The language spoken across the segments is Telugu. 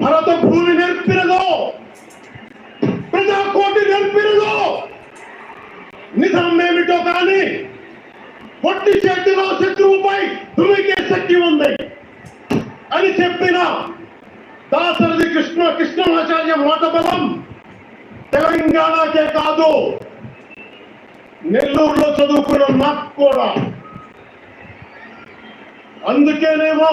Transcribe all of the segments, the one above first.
ಭರತ ಭೂಮಿ ನೆನಪಿರದು ప్రజాకోటి నేర్పిరదు నిజం ఏమిటో కానీ పొట్టి చేతిలో శత్రువుపై దుమికే శక్తి ఉంది అని చెప్పిన దాసరథి కృష్ణ కృష్ణమాచార్య మాట బలం తెలంగాణకే కాదు నెల్లూరులో చదువుకున్న నాకు కూడా అందుకేనేమో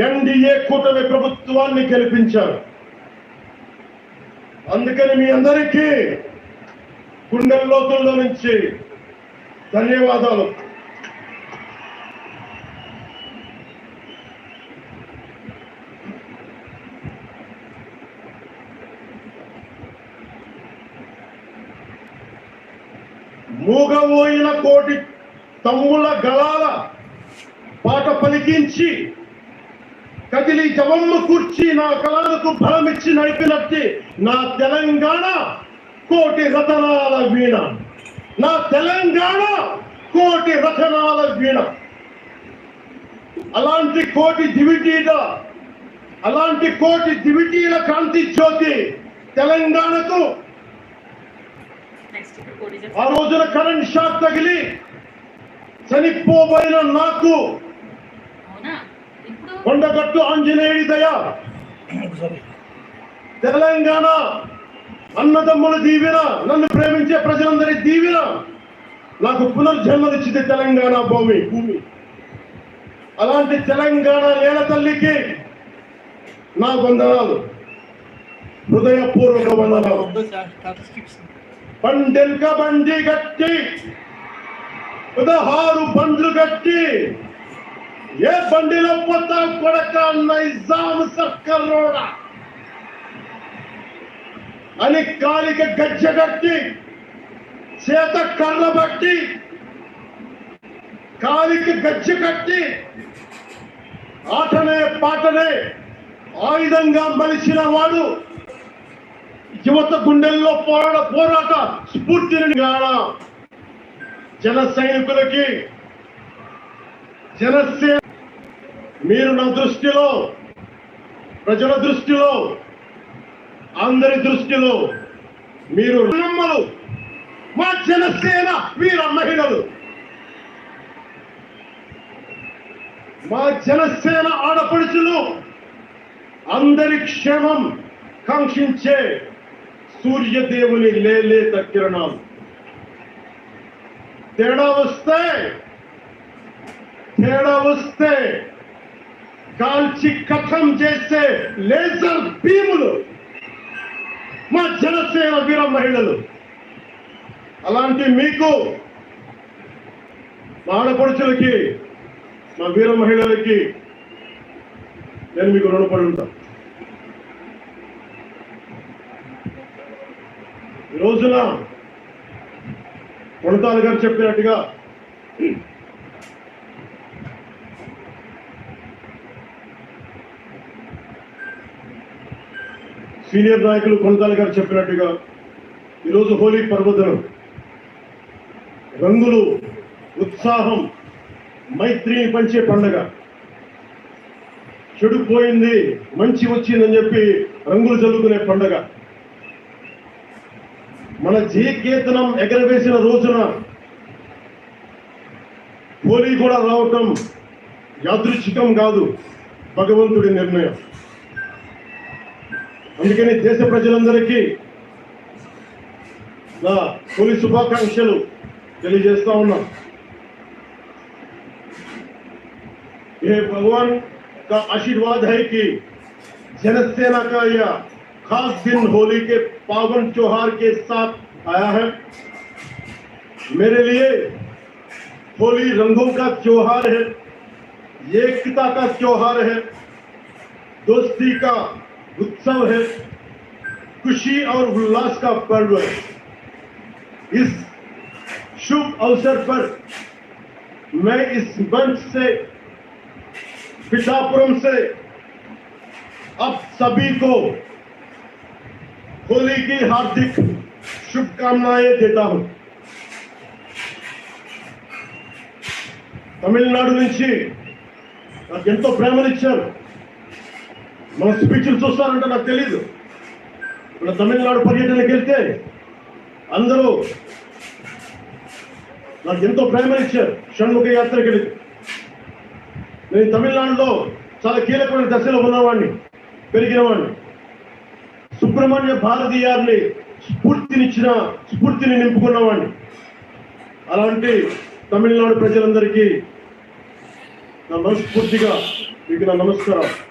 ఎన్డీఏ కూటమి ప్రభుత్వాన్ని గెలిపించారు. అందుకని మీ అందరికీ గుండె లోతుల్లో నుంచి ధన్యవాదాలు. మూగబోయిన కోటి తమ్ముల గళాల పాట పలికించి కదిలి జవమ్మ కూర్చి నా కళలకు బలమిచ్చి నడిపినట్టి నా తెలంగాణ కోటి రతనాల వీణ. నా తెలంగాణ కోటి రతనాల వీణ. అలాంటి కోటి దివిటీల అలాంటి కోటి దివిటీల కాంతి జ్యోతి తెలంగాణకు. ఆ రోజున కరెంట్ షాక్ తగిలి చనిపోబోయిన నాకు కొండగట్టు ఆంజనేయుడి దయ. తెలంగాణ అన్నదమ్ముల దీవెన నన్ను ప్రేమించే ప్రజలందరి దీవెన నాకు పునర్జన్మనిచ్చింది తెలంగాణ భూమి. భూమి అలాంటి తెలంగాణ నేల తల్లికి నా వందనాలు. హృదయపూర్వక వందనాలు. పండెల్క బండి గట్టి పదహారు బండ్లు గట్టి ఏ బండిలో పోతా కొడక నైజాం సర్కల్ రోడ అని కాలిక గజ్జ కట్టి చేత కర్ర బట్టి కాలికి గజ్జ కట్టి ఆటనే పాటనే ఆయుధంగా మలిచిన వాడు యువత గుండెల్లో పోరాట పోరాట స్ఫూర్తిని గాన జన సైనికులకి జనసేన మీరు నా దృష్టిలో ప్రజల దృష్టిలో అందరి దృష్టిలో మీరు నమ్మలు మా జనసేన వీర మహిళలు. మా జనసేన ఆడపడుచులు అందరి క్షేమం కాంక్షించే సూర్యదేవుని లేలేత కిరణాలు తేడా వస్తే తేడా వస్తే కాల్చి కథం చేసే లేజర్ భీములు మా జనసేన వీర మహిళలు. అలాంటి మీకు మా ఆడపడుచులకి మా వీర మహిళలకి నేను మీకు రుణపడి ఉంటాను. ఈ రోజున కొడతాలు గారు చెప్పినట్టుగా సీనియర్ నాయకులు కొనతాల గారు చెప్పినట్టుగా ఈరోజు హోలీ పర్వదినం. రంగులు ఉత్సాహం మైత్రిని పంచే పండగ. చెడు పోయింది మంచి వచ్చిందని చెప్పి రంగులు చల్లుకునే పండగ. మన జయకేతనం ఎగరవేసిన రోజున హోలీ కూడా రావటం యాదృచ్ఛికం కాదు భగవంతుడి నిర్ణయం. అందుకని దేశ ప్రజలందరికీ నా తొలి శుభాకాంక్షలు తెలియజేస్తా ఉన్నాం ये भगवान का आशीर्वाद है कि जनसेना का यह खास दिन होली के पावन त्योहार के साथ आया है मेरे लिए होली रंगों का त्योहार है एकता का त्योहार है दोस्ती का उत्सव है खुशी और उल्लास का पर्व है इस शुभ अवसर पर मैं इस मंच से पिठापुरम से अब सभी को होली की हार्दिक शुभकामनाएं देता हूं తమిళనాడు నుంచి నాకు ఎంతో ప్రేమలు ఇచ్చారు మన స్పీచ్లు చూస్తారంటే నాకు తెలీదు. ఇప్పుడు తమిళనాడు పర్యటనకి వెళ్తే అందరూ నాకు ఎంతో ప్రేమలు ఇచ్చారు. షణ్ముఖ యాత్రకి వెళ్ళి. నేను తమిళనాడులో చాలా కీలకమైన దశలో ఉన్నవాడిని పెరిగినవాడిని సుబ్రహ్మణ్య భారతీయార్ని స్ఫూర్తినిచ్చిన స్ఫూర్తిని నింపుకున్నవాడిని అలాంటి తమిళనాడు ప్రజలందరికీ నా మనస్ఫూర్తిగా మీకు నా నమస్కారం.